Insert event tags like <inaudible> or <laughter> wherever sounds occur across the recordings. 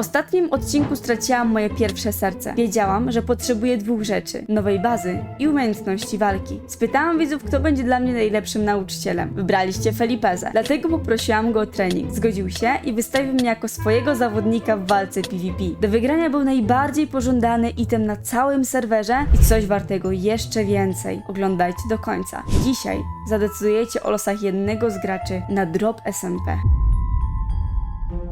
ostatnim odcinku straciłam moje pierwsze serce. Wiedziałam, że potrzebuję dwóch rzeczy: nowej bazy i umiejętności walki. Spytałam widzów, kto będzie dla mnie najlepszym nauczycielem. Wybraliście Felipeza, dlatego poprosiłam go o trening. Zgodził się i wystawił mnie jako swojego zawodnika w walce PvP. Do wygrania był najbardziej pożądany item na całym serwerze i coś wartego jeszcze więcej. Oglądajcie do końca. Dzisiaj zadecydujecie o losach jednego z graczy na drop SMP.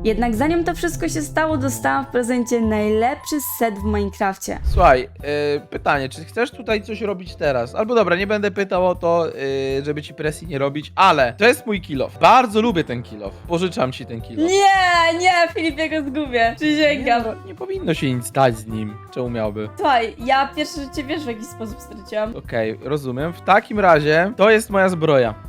Jednak zanim to wszystko się stało, dostałam w prezencie najlepszy set w Minecrafcie. Słuchaj, yy, pytanie, czy chcesz tutaj coś robić teraz? Albo dobra, nie będę pytał o to, yy, żeby ci presji nie robić, ale to jest mój kill off. Bardzo lubię ten kill off. Pożyczam ci ten kill off. Nie, nie, Filip, ja go zgubię. Przysięgam. no, nie powinno się nic stać z nim. Czemu miałby? Słuchaj, ja pierwsze życie wiesz w jaki sposób straciłam. Okej, rozumiem. W takim razie to jest moja zbroja.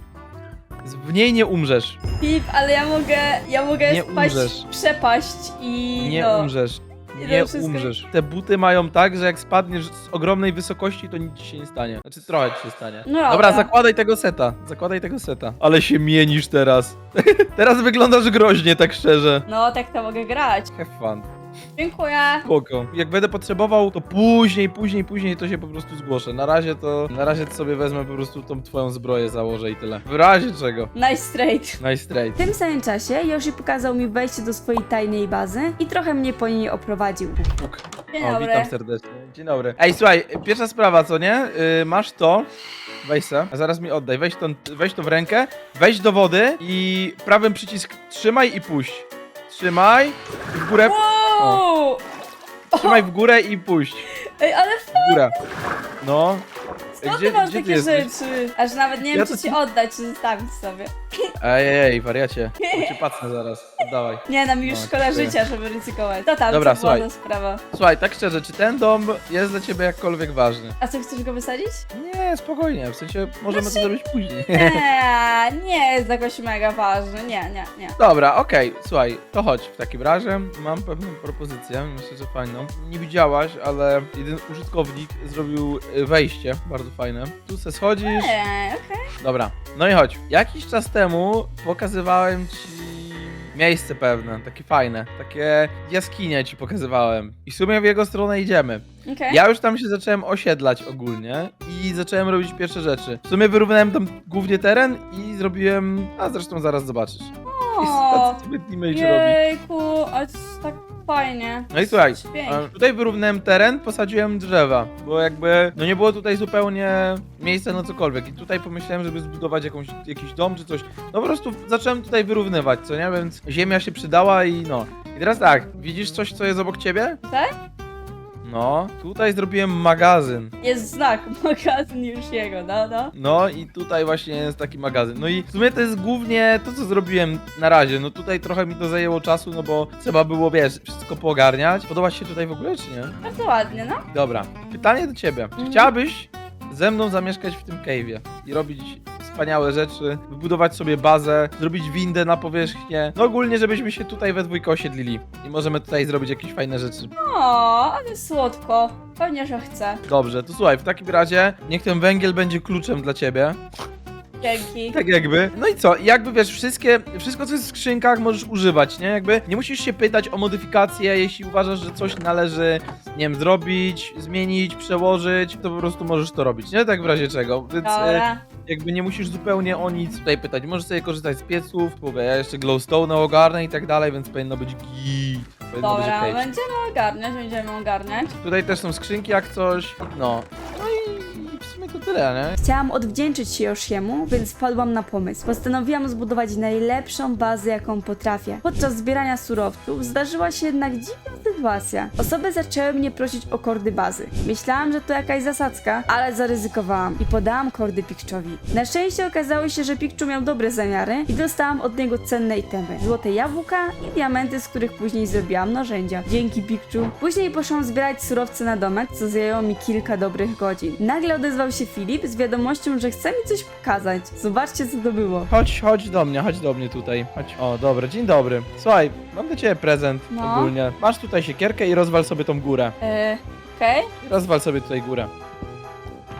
W niej nie umrzesz. Filip, ale ja mogę, ja mogę Nie spaść, umrzesz. przepaść i Nie no. umrzesz. I Nie wszystko- umrzesz. Te buty mają tak, że jak spadniesz z ogromnej wysokości, to nic ci się nie stanie. Znaczy trochę ci się stanie. No dobra. Dobra, zakładaj tego seta. Zakładaj tego seta. Ale się mienisz teraz. <laughs> teraz wyglądasz groźnie, tak szczerze. No, tak to mogę grać. Have fun. Dziękuję. Spoko. Jak będę potrzebował, to później, później, później to się po prostu zgłoszę. Na razie to, na razie to sobie wezmę po prostu tą twoją zbroję, założę i tyle. W razie czego. Nice straight. Nice trade. W tym samym czasie Yoshi pokazał mi wejście do swojej tajnej bazy i trochę mnie po niej oprowadził. Puk. Dzień O, dobry. witam serdecznie. Dzień dobry. Ej, słuchaj, pierwsza sprawa, co nie? Yy, masz to. Weź se, a zaraz mi oddaj. Weź to, weź to w rękę, weź do wody i prawym przycisk trzymaj i puść. Trzymaj i w górę. Wow! Trzymaj w górę i puść. Ej, ale W górę. No. skąd Gdzie- ty masz gdzie ty takie jesteś? rzeczy? Aż nawet nie wiem, Ja czy to- ci oddać, czy zostawić sobie. Ej, ej, ej, wariacie. Cię pacnę zaraz. Oddawaj. Nie, nam już No, szkoda dziękuję. życia, żeby ryzykować. To tam, Dobra, co była słuchaj. za sprawa. Słuchaj, tak szczerze, czy ten dom jest dla ciebie jakkolwiek ważny? A co, chcesz go wysadzić? Nie, spokojnie, w sensie możemy to zrobić później. Nie, <laughs> nie jest jakoś mega ważny. Nie, nie, nie. Dobra, okej, słuchaj, to chodź w takim razie. Mam pewną propozycję, myślę, że fajną. Nie widziałaś, ale jeden użytkownik zrobił y, wejście, bardzo fajne. Tu se schodzisz. Nie, okej. Dobra, no i chodź. Jakiś czas temu pokazywałem ci miejsce pewne, takie fajne, takie jaskinie ci pokazywałem. I w sumie w jego stronę idziemy. okej. Ja już tam się zacząłem osiedlać ogólnie i zacząłem robić pierwsze rzeczy. W sumie wyrównałem tam głównie teren i zrobiłem, a zresztą zaraz zobaczysz. <laughs> O, teammate robi. Jejku, jest tak fajnie. No i słuchaj, Pięknie. tutaj wyrównałem teren, posadziłem drzewa, bo jakby, no nie było tutaj zupełnie miejsca na cokolwiek i tutaj pomyślałem, żeby zbudować jakąś, jakiś dom czy coś. No po prostu zacząłem tutaj wyrównywać, co nie? Więc ziemia się przydała i no. I teraz tak, widzisz coś, co jest obok ciebie? Tak? No, tutaj zrobiłem magazyn. Jest znak, <laughs> magazyn już jego, no, no. No i tutaj właśnie jest taki magazyn. No i w sumie to jest głównie to, co zrobiłem na razie. No tutaj trochę mi to zajęło czasu, no bo trzeba było, wiesz, wszystko poogarniać. Podoba ci się tutaj w ogóle, czy nie? Bardzo ładnie, no. Dobra, pytanie do ciebie. Czy Mhm. chciałabyś ze mną zamieszkać w tym cave'ie i robić wspaniałe rzeczy, wybudować sobie bazę, zrobić windę na powierzchnię, no ogólnie, żebyśmy się tutaj we dwójkę osiedlili i możemy tutaj zrobić jakieś fajne rzeczy. O, ale słodko. Pewnie, że chcę. Dobrze, to słuchaj, w takim razie niech ten węgiel będzie kluczem dla ciebie. Dzięki. Tak jakby. No i co? Jakby wiesz, wszystkie, wszystko co jest w skrzynkach możesz używać, nie? Jakby nie musisz się pytać o modyfikacje, jeśli uważasz, że coś należy, nie wiem, zrobić, zmienić, przełożyć, to po prostu możesz to robić, nie? Tak w razie czego. Więc e, Dobra. Jakby nie musisz zupełnie o nic tutaj pytać. Możesz sobie korzystać z pieców, mówię, ja jeszcze glowstone ogarnę i tak dalej, więc powinno być git. Powinno być Dobra, okej. będziemy ogarniać, będziemy ogarniać. Tutaj też są skrzynki jak coś, no. No i w sumie to tyle, nie? Chciałam odwdzięczyć się Yoshiemu, więc wpadłam na pomysł. Postanowiłam zbudować najlepszą bazę, jaką potrafię. Podczas zbierania surowców zdarzyła się jednak dziwna sytuacja. Osoby zaczęły mnie prosić o kordy bazy. Myślałam, że to jakaś zasadzka, ale zaryzykowałam i podałam kordy Pikczowi. Na szczęście okazało się, że Pikczu miał dobre zamiary i dostałam od niego cenne itemy. Złote jabłka i diamenty, z których później zrobiłam narzędzia. Dzięki Pikczu. Później poszłam zbierać surowce na domek, co zajęło mi kilka dobrych godzin. Nagle odezwał się Filip z wiadomością, że chce mi coś pokazać. Zobaczcie, co to było. Chodź, chodź do mnie, chodź do mnie tutaj. Chodź. O, dobra, dzień dobry. Słuchaj, mam dla ciebie prezent No. ogólnie. Masz tutaj siekierkę i rozwal sobie tą górę. Eee, okej. Rozwal sobie tutaj górę.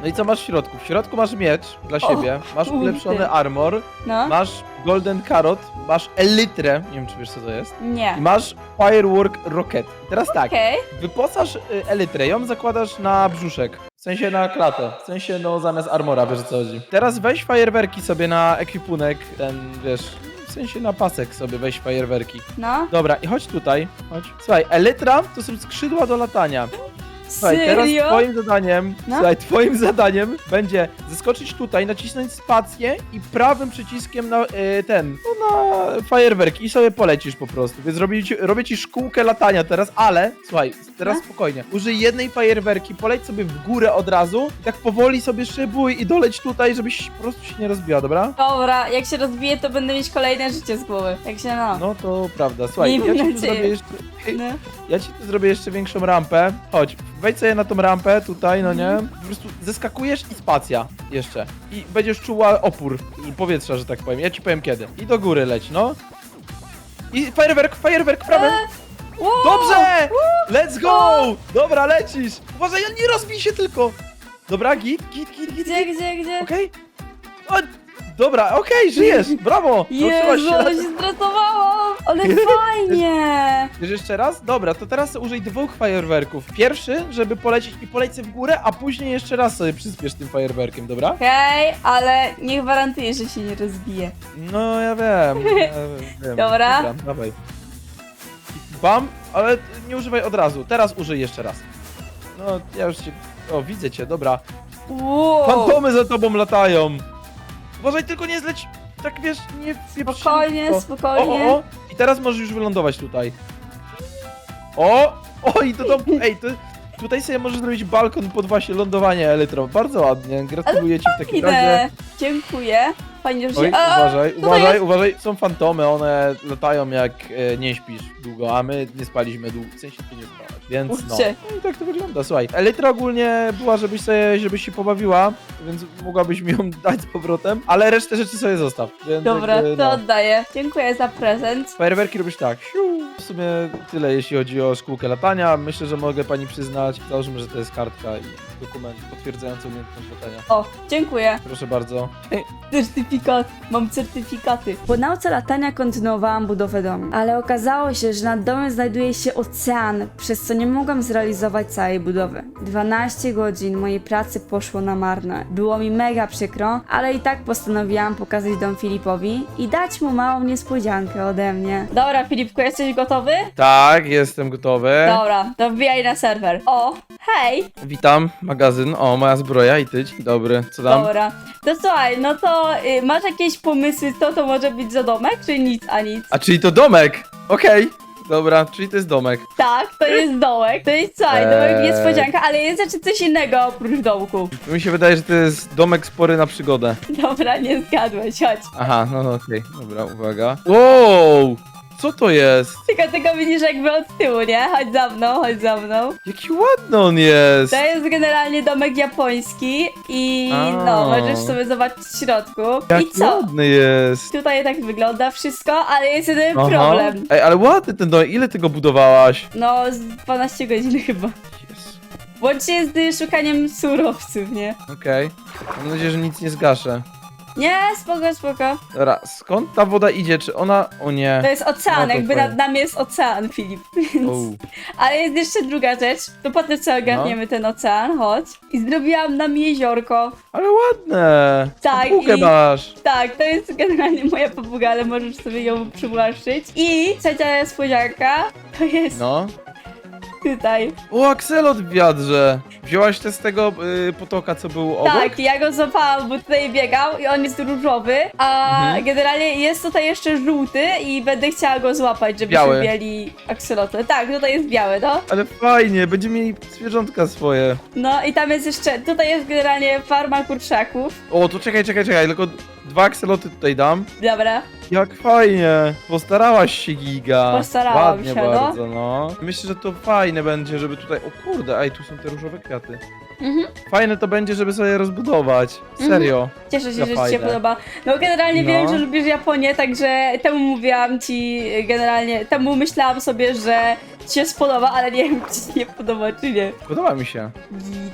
No i co masz w środku? W środku masz miecz dla siebie, masz kurde. ulepszony armor, No? masz golden carrot, masz elytrę, nie wiem czy wiesz co to jest, Nie. i masz firework rocket. I teraz tak, Okej. wyposaż y, elytrę, ją zakładasz na brzuszek. W sensie na klatę, w sensie no zamiast armora, wiesz o co chodzi. Teraz weź fajerwerki sobie na ekwipunek, ten wiesz, sensie na pasek sobie weź fajerwerki. No. Dobra, i chodź tutaj, chodź. Słuchaj, elytra to są skrzydła do latania. Słuchaj, teraz Serio? twoim zadaniem, No? słuchaj, twoim zadaniem będzie zeskoczyć tutaj, nacisnąć spację i prawym przyciskiem na y, ten, no na fajerwerki i sobie polecisz po prostu. Więc robię ci, robię ci szkółkę latania teraz, ale słuchaj, teraz No? spokojnie. Użyj jednej fajerwerki, poleć sobie w górę od razu i tak powoli sobie szybuj i doleć tutaj, żebyś po prostu się nie rozbiła, dobra? Dobra, jak się rozbije, to będę mieć kolejne życie z głowy. Jak się no. No to prawda. Słuchaj, Miejmy ja ci tu nadzieję. zrobię jeszcze... No. Ja ci tu zrobię jeszcze większą rampę. Chodź, wejdź sobie na tą rampę tutaj, no nie? Po prostu zeskakujesz i spacja jeszcze. I będziesz czuła opór powietrza, że tak powiem. Ja ci powiem kiedy. I do góry leć, no. I fajerwerk, fajerwerk, prawym. Wow! Dobrze! Let's go! Dobra, lecisz. Uważaj, nie rozbij się tylko. Dobra, git, git, git, git, Gdzie, git. gdzie, gdzie? Okej? O, Dobra, okej, żyjesz, brawo! Utrzymasz Jezu, się. ale się stresowałam! Ale <laughs> fajnie! Wiesz jeszcze raz? Dobra, to teraz użyj dwóch fajerwerków. Pierwszy, żeby polecieć i sobie w górę, a później jeszcze raz sobie przyspiesz tym fajerwerkiem, dobra? Okej, ale nie gwarantuję, że się nie rozbije. No, ja wiem. Ja <laughs> wiem. Dobra. Dobra, dawaj. Bam, ale nie używaj od razu. Teraz użyj jeszcze raz. No, ja już cię... O, widzę cię, dobra. Wow! Fantomy za tobą latają. Uważaj, tylko nie zleć... Tak wiesz, nie wpieprz się Spokojnie, szybko. spokojnie. O, o, o. I teraz możesz już wylądować tutaj. O! O, i to tam... Ej, to... Tutaj sobie możesz zrobić balkon pod właśnie lądowanie elektro. Bardzo ładnie. Gratuluję ci w takim razie. Idę. Dziękuję. Fajnie, że się... Oj, A, uważaj, tutaj uważaj, jest- uważaj. Są fantomy, one latają jak e, nie śpisz długo, a my nie spaliśmy długo. W sensie ty nie spałaś, więc no. Kurczę. no. I tak to wygląda. Słuchaj, Elytra ogólnie była, żebyś sobie, żebyś się pobawiła, więc mogłabyś mi ją <laughs> dać z powrotem, ale resztę rzeczy sobie zostaw. Więc Dobra, jakby, to no. oddaję. Dziękuję za prezent. Fajerwerki robisz tak. Siu. W sumie tyle, jeśli chodzi o szkółkę latania. Myślę, że mogę pani przyznać. Załóżmy, że to jest kartka i dokument potwierdzający umiejętność latania. O, dziękuję. Proszę bardzo. <laughs> Certyfikat. Mam certyfikaty. Po nauce latania kontynuowałam budowę domu, ale okazało się, że nad domem znajduje się ocean, przez co nie mogłam zrealizować całej budowy. 12 godzin mojej pracy poszło na marne. Było mi mega przykro, ale i tak postanowiłam pokazać dom Filipowi i dać mu małą niespodziankę ode mnie. Dobra, Filipku, jesteś gotowy? Tak, jestem gotowy. Dobra, to wbijaj na serwer. O, hej! Witam, magazyn. O, moja zbroja i ty. Dzień dobry. Co tam? Dobra. To słuchaj, no to y, masz jakieś pomysły, co to może być za domek, czy nic, a nic? A czyli to domek? Okej. Dobra, czyli to jest domek. Tak, to jest dołek. To jest słuchaj, dołek Eee. niespodzianka, ale jest jeszcze coś innego oprócz dołku. Mi się wydaje, że to jest domek spory na przygodę. Dobra, nie zgadłeś, chodź. Aha, no no, okej. Dobra, uwaga. Wow! Co to jest? Tylko tego widzisz jakby od tyłu, nie? Chodź za mną, chodź za mną. Jaki ładny on jest! To jest generalnie domek japoński i A. no, możesz sobie zobaczyć w środku. Jaki I co? ładny jest! Tutaj tak wygląda wszystko, ale jest jeden Aha. problem. Ej, ale ładny ten domek. Ile tego budowałaś? No, z 12 godzin chyba. Łącznie z y, szukaniem surowców, nie? Okej. Mam nadzieję, że nic nie zgaszę. Nie, spoko, spoko. Dobra, skąd ta woda idzie? Czy ona... O nie. To jest ocean, No to jakby fajnie. nad nami jest ocean, Filip. <laughs> Więc... Ale jest jeszcze druga rzecz. To potem co ogarniemy ten ocean, chodź. I zrobiłam nam jeziorko. Ale ładne! Tak, Papugę i- masz! Tak, to jest generalnie moja papuga, ale możesz sobie ją przywłaszczyć. I trzecia niespodzianka to jest No. tutaj. O, akselot w wiadrze! Wzięłaś te z tego y, potoka, co był obok? Tak, ja go złapałam, bo tutaj biegał i on jest różowy, a Mhm. generalnie jest tutaj jeszcze żółty i będę chciała go złapać, żebyśmy Biały. mieli aksolotl. Tak, tutaj jest biały, no. Ale fajnie, będziemy mieli zwierzątka swoje. No i tam jest jeszcze, tutaj jest generalnie farma kurczaków. O, to czekaj, czekaj, czekaj, tylko dwa akseloty tutaj dam. Dobra, Jak fajnie! Postarałaś się, Giga. Postarałam Ładnie się, no. bardzo, no. Myślę, że to fajne będzie, żeby tutaj... O kurde, ej, tu są te różowe kwiaty. Mhm. Fajne to będzie, żeby sobie rozbudować. Serio. Cieszę się, że ci się fajne. podoba. No generalnie No. wiem, że lubisz Japonię, także temu mówiłam ci generalnie, temu myślałam sobie, że ci się spodoba, ale nie wiem, czy ci nie podoba, czy nie. Podoba mi się.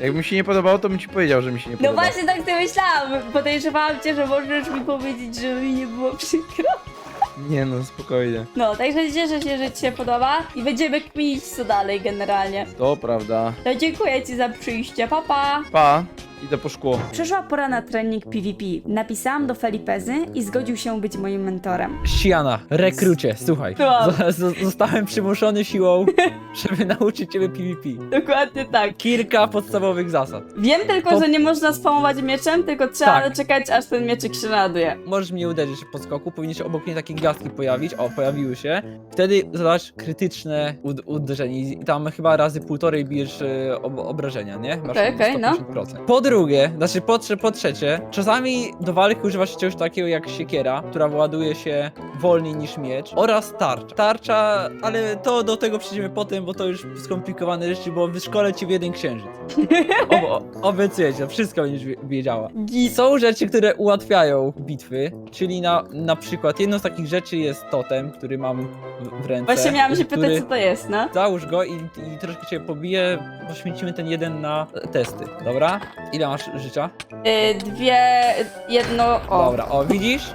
Jakby mi się nie podobało, to bym ci powiedział, że mi się nie No podoba. właśnie tak sobie myślałam. Podejrzewałam cię, że możesz mi powiedzieć, żeby mi nie było przykro. Nie no, spokojnie. No, także cieszę się, że ci się podoba i będziemy kminić co dalej generalnie. To prawda. To dziękuję ci za przyjście, papa. Pa. Pa, idę po szkło. Przyszła pora na trening PvP. Napisałam do Felipezy i zgodził się być moim mentorem. Siana, rekrucie, słuchaj. Słucham. Zostałem przymuszony siłą, <laughs> żeby nauczyć ciebie PvP. Dokładnie tak. Kilka podstawowych zasad. Wiem tylko, Po- że nie można spamować mieczem, tylko trzeba Tak. czekać, aż ten mieczyk się naduje. Możesz mnie uderzyć w podskoku, powinny się obok mnie takie gwiazdki pojawić. O, pojawiły się. Wtedy zadasz krytyczne ud- uderzenie i tam chyba razy półtorej bijesz e, ob obrażenia, nie? Masz Okej, okej, no. 150%. Po drugie, znaczy po, trze- po trzecie, czasami do walki używasz czegoś takiego jak siekiera, która ładuje się wolniej niż miecz oraz tarcza. Tarcza, ale to do tego przejdziemy potem, bo to już skomplikowane rzeczy, bo wyszkolę ci w jeden księżyc. <laughs> O, o, obiecuję ci, wszystko będziesz wie- wiedziała. I są rzeczy, które ułatwiają bitwy, czyli na, na przykład jedną z takich rzeczy jest totem, który mam w, w ręce. Właśnie miałam się pytać, co to jest, no. Załóż go i, i troszkę cię pobiję, poświęcimy ten jeden na testy, dobra? Ile masz życia? Y, dwie, jedno, o. Dobra, o widzisz?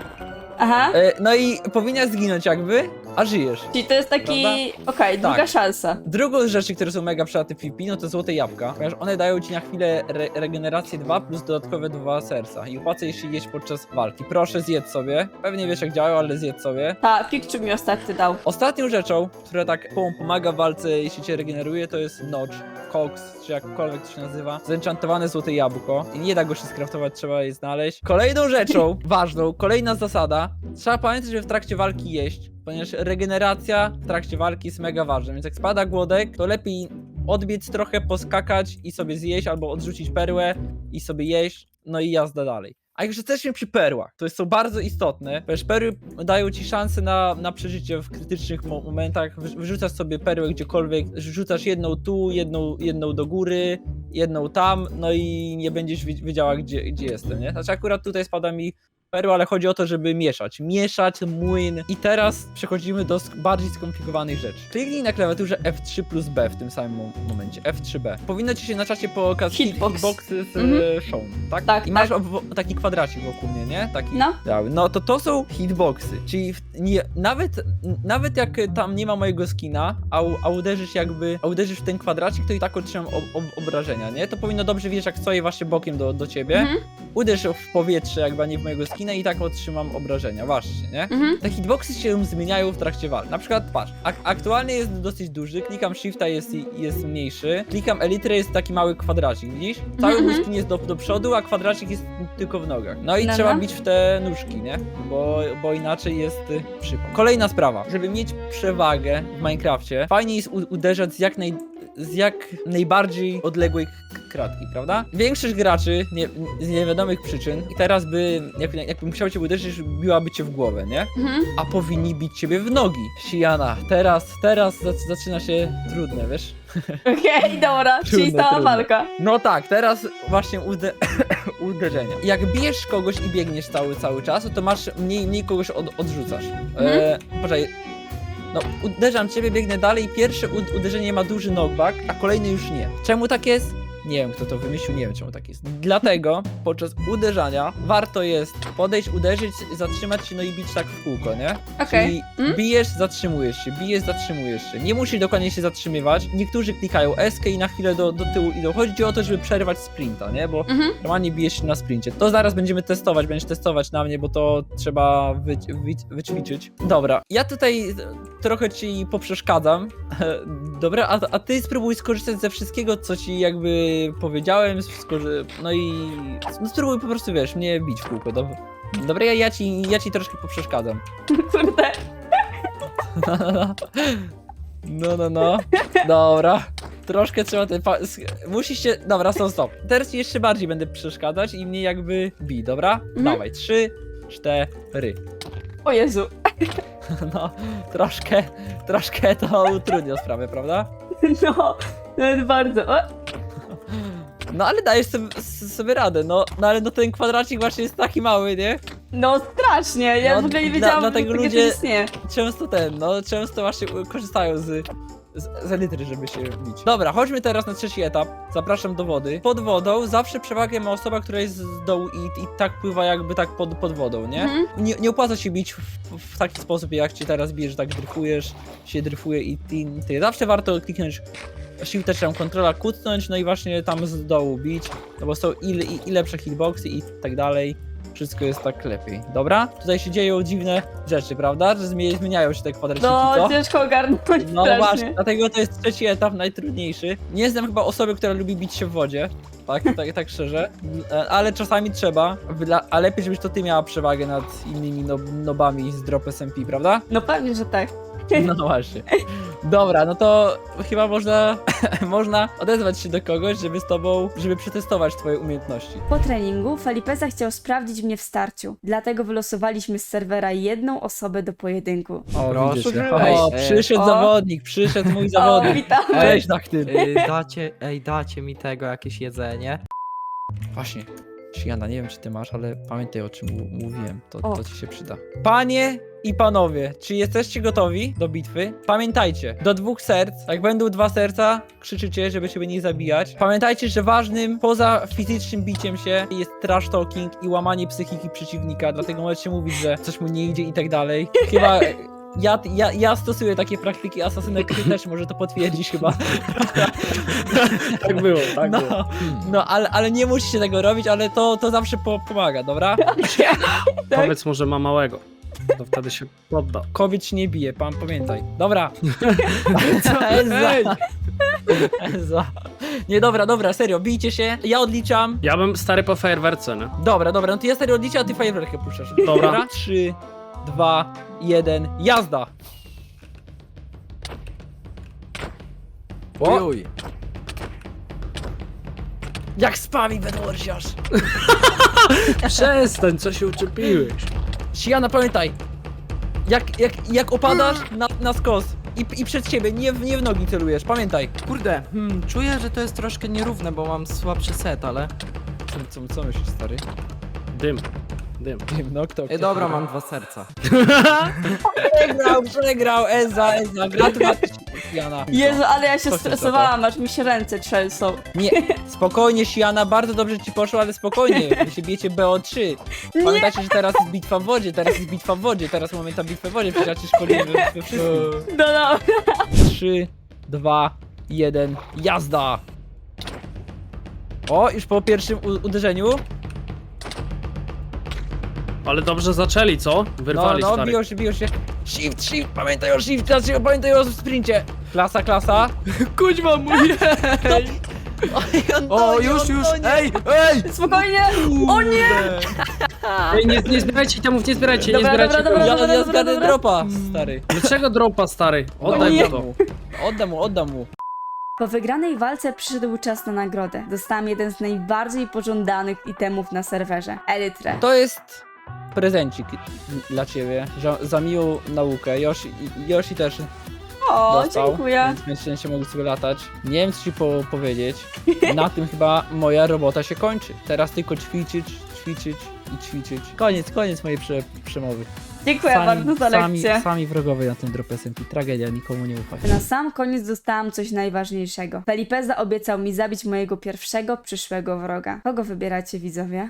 Aha. E, no i powinnaś zginąć jakby, a żyjesz. Czyli to jest taki, okej, druga Tak. szansa. Drugą z rzeczy, które są mega przydatne w PvP, no to złote jabłka, ponieważ one dają ci na chwilę re regenerację 2 plus dodatkowe 2 serca i opłaca je się jeść podczas walki. Proszę zjedz sobie, pewnie wiesz jak działają, ale zjedz sobie. Ta, Pikczu mi ostatnio dał. Ostatnią rzeczą, która tak pom- pomaga w walce, jeśli cię regeneruje, to jest Notch, Cox, czy jakkolwiek to się nazywa. Zenchantowane złote jabłko. I nie da go się skraftować, trzeba je znaleźć. Kolejną rzeczą, <laughs> ważną, kolejna zasada, trzeba pamiętać, żeby w trakcie walki jeść, ponieważ regeneracja w trakcie walki jest mega ważna, więc jak spada głodek, to lepiej odbiec trochę, poskakać i sobie zjeść, albo odrzucić perłę i sobie jeść, no i jazda dalej. A jak jesteśmy przy perłach, to są bardzo istotne, ponieważ perły dają ci szansę na, na przeżycie w krytycznych mo momentach. Wy- Wyrzucasz sobie perłę gdziekolwiek, rzucasz jedną tu, jedną, jedną do góry, jedną tam, no i nie będziesz wi- wiedziała, gdzie, gdzie jestem, nie? Znaczy akurat tutaj spada mi perła, ale chodzi o to, żeby mieszać. Mieszać młyn. I teraz przechodzimy do sk- bardziej skomplikowanych rzeczy. Kliknij na klawiaturze F3 plus B w tym samym mo- momencie. F3B. Powinno ci się na czacie pokazać Hitbox. hitboxy z Mhm. mhm. show, tak? Tak, I masz tak. obwo- taki kwadracik wokół mnie, nie? Taki. No. Biały. No to to są hitboxy, czyli w, nie, nawet, nawet jak tam nie ma mojego skina, a, u- a uderzysz jakby, a uderzysz w ten kwadracik, to i tak otrzymam ob, ob, obrażenia, nie? To powinno dobrze wiedzieć, jak stoję właśnie bokiem do, do ciebie. Mhm. Uderz w powietrze, jakby a nie w mojego skina i tak otrzymam obrażenia, właśnie, nie? Mhm. Te hitboxy się zmieniają w trakcie walki. Na przykład, patrz, ak aktualnie jest dosyć duży, klikam shifta jest, jest mniejszy, klikam elytrę jest taki mały kwadracik, widzisz? Cały Mhm. mój skin jest do, do przodu, a kwadracik jest tylko w nogach. No i No, trzeba no. bić w te nóżki, nie? Bo, bo inaczej jest y. Kolejna sprawa, żeby mieć przewagę w Minecrafcie, fajnie jest u- uderzać z jak naj z jak najbardziej odległej kratki, prawda? Większość graczy nie, z niewiadomych przyczyn i teraz by, jak, jakby musiał cię uderzyć, biłaby cię w głowę, nie? Mhm. A powinni bić ciebie w nogi. Siana, teraz, teraz zac- zaczyna się trudne, wiesz? <laughs> Okej, dobra, czyli stała trudne. walka. No tak, teraz właśnie ude <coughs> uderzenia. Jak bijesz kogoś i biegniesz cały, cały czas, to masz mniej, mniej kogoś od odrzucasz. E, poczekaj. No, uderzam ciebie, biegnę dalej, pierwsze ud- uderzenie ma duży knockback, a kolejny już nie. Czemu tak jest? Nie wiem, kto to wymyślił, nie wiem czemu tak jest. Dlatego podczas uderzania warto jest podejść, uderzyć, zatrzymać się, no i bić tak w kółko, nie? Okej. Czyli Mm? bijesz, zatrzymujesz się, bijesz, zatrzymujesz się. Nie musisz dokładnie się zatrzymywać. Niektórzy klikają SK i na chwilę do, do tyłu idą. Chodzi o to, żeby przerwać sprinta, nie? Bo Mhm. normalnie bijesz się na sprincie. To zaraz będziemy testować, będziesz testować na mnie, bo to trzeba wy, wy, wyćwiczyć. Dobra, ja tutaj trochę ci poprzeszkadzam. <laughs> Dobra, a, a ty spróbuj skorzystać ze wszystkiego, co ci jakby powiedziałem. skorzy- No i no spróbuj po prostu, wiesz, mnie bić w kółko, dobra? Dobra, ja, ja, ci, ja ci troszkę poprzeszkadzam. <laughs> Kurde. No, no, no. Dobra. Troszkę trzeba ten. Pa- sk- musisz się. Dobra, stop, stop. Teraz ci jeszcze bardziej będę przeszkadzać i mnie jakby bij, dobra? Mhm. Dawaj, trzy, cztery. O Jezu. <laughs> No, troszkę, troszkę to utrudnia sprawę, prawda? No, nawet bardzo. O, No ale dajesz sobie, sobie radę, no, no ale no ten kwadracik właśnie jest taki mały, nie? No strasznie, ja No, w ogóle nie dla- wiedziałam, dlatego że takie ludzie- coś istnieje. Często ten, no często właśnie korzystają z, z, z elitry, żeby się bić. Dobra, chodźmy teraz na trzeci etap. Zapraszam do wody. Pod wodą zawsze przewagę ma osoba, która jest z dołu i, i tak pływa jakby tak pod, pod wodą, nie? Mhm. nie? Nie opłaca się bić w, w taki sposób, jak cię teraz bijesz, że tak dryfujesz, się dryfuje i ty, ty. Zawsze warto kliknąć Shift też tam kontrola kucnąć, no i właśnie tam z dołu bić, no bo są i, i, i lepsze hitboxy i tak dalej. Wszystko jest tak lepiej. Dobra? Tutaj się dzieją dziwne rzeczy, prawda? Że zmie- zmieniają się te kwadraciki, No, co? ciężko ogarnąć No strasznie. właśnie, dlatego to jest trzeci etap, najtrudniejszy. Nie znam chyba osoby, która lubi bić się w wodzie. Tak, tak, tak szczerze. E, Ale czasami trzeba. Dla- A lepiej, żebyś to ty miała przewagę nad innymi nob nobami z drop SMP, prawda? No pewnie, że tak. <laughs> No właśnie. Dobra, no to chyba można, <laughs> można odezwać się do kogoś, żeby z tobą, żeby przetestować twoje umiejętności. Po treningu Felipeza chciał sprawdzić mnie w starciu, dlatego wylosowaliśmy z serwera jedną osobę do pojedynku. O, Proszę, o, Ej, przyszedł o. zawodnik, przyszedł mój <laughs> O, zawodnik. witamy! Cześć, Dachtyl. Ej, dacie, ej, dacie mi tego jakieś jedzenie. Właśnie. Jana, nie wiem czy ty masz, ale pamiętaj o czym mu- mówiłem, to, O. to ci się przyda. Panie i panowie, czy jesteście gotowi do bitwy? Pamiętajcie, do dwóch serc, jak będą dwa serca, krzyczycie, żeby siebie nie zabijać. Pamiętajcie, że ważnym poza fizycznym biciem się jest trash talking i łamanie psychiki przeciwnika, dlatego możecie mówić, że coś mu nie idzie i tak dalej. Chyba... Ja, ja, ja stosuję takie praktyki, asasynek ty też może to potwierdzić chyba. <laughs> Tak było, tak było. No, no ale, ale nie musicie tego robić, ale to, to zawsze po, pomaga, dobra? <laughs> Powiedz mu, że ma małego. To wtedy się podda. Kobiet się nie bije, pan pamiętaj. Dobra. <laughs> Nie, dobra, dobra, serio, bijcie się. Ja odliczam. Ja bym stary po fajerwerce, nie? Dobra, dobra, no to ja serio odliczam, a ty fajerwerkę puszczasz. Dobra. Trzy, dwa, jeden, jazda. O, Uj, jak spami bedworziarz. <laughs> Przestań, co się uczepiłeś? Siana, pamiętaj. Jak, jak, jak opadasz na, na skos i, i przed siebie, nie w, nie w nogi celujesz, pamiętaj. kurde, hmm, czuję, że to jest troszkę nierówne, bo mam słabszy set, ale... Co, co, co myślisz, stary? Dym. Dym. Nie wiem, no kto? Ej, dobra, mam dwa serca. Przegrał, przegrał, Eza, Eza, gratulacje Siana. Jezu, ale ja się Co stresowałam, aż mi się ręce trzęsą. Nie, spokojnie Siana, bardzo dobrze ci poszło, ale spokojnie, wy się bijecie BO3. Pamiętajcie, że teraz jest bitwa w wodzie, teraz jest bitwa w wodzie, teraz mamy tam bitwę w wodzie, przecież ja szkoliłem we, we wszystkim. No, no. 3, 2, 1, jazda! O, już po pierwszym u- uderzeniu. Ale dobrze zaczęli, co? No, Wyrwali, no, stary. biją się, biją się. Shift, shift, pamiętaj o shift, dlaczego pamiętaj o sprincie. Klasa, klasa. <laughs> Kuźma mój! <laughs> Oj, on O, tonie, już, on już, tonie. ej, ej! Spokojnie! O nie! <laughs> Ej, nie, nie zbierajcie itemów, nie zbierajcie, Dobra, nie zbierajcie dobra, dobra. Ja, ja dobra, zgadę dobra. dropa, stary. Dlaczego dropa, stary? Oddaj mu to. Oddam mu, oddam mu. Po wygranej walce przyszedł czas na nagrodę. Dostałam jeden z najbardziej pożądanych itemów na serwerze. Elytrę. To jest prezencik dla ciebie za, za miłą naukę. Yoshi, Yoshi też O, dostał, dziękuję. więc będziecie mogli sobie latać. Nie wiem, co ci po powiedzieć. <laughs> Na tym chyba moja robota się kończy. Teraz tylko ćwiczyć, ćwiczyć i ćwiczyć. Koniec, koniec mojej prze, przemowy. Dziękuję bardzo za sami, lekcję. sami wrogowie na tym drop SMP. Tragedia, nikomu nie ufać. Na sam koniec dostałam coś najważniejszego. Felipeza obiecał mi zabić mojego pierwszego przyszłego wroga. Kogo wybieracie, widzowie?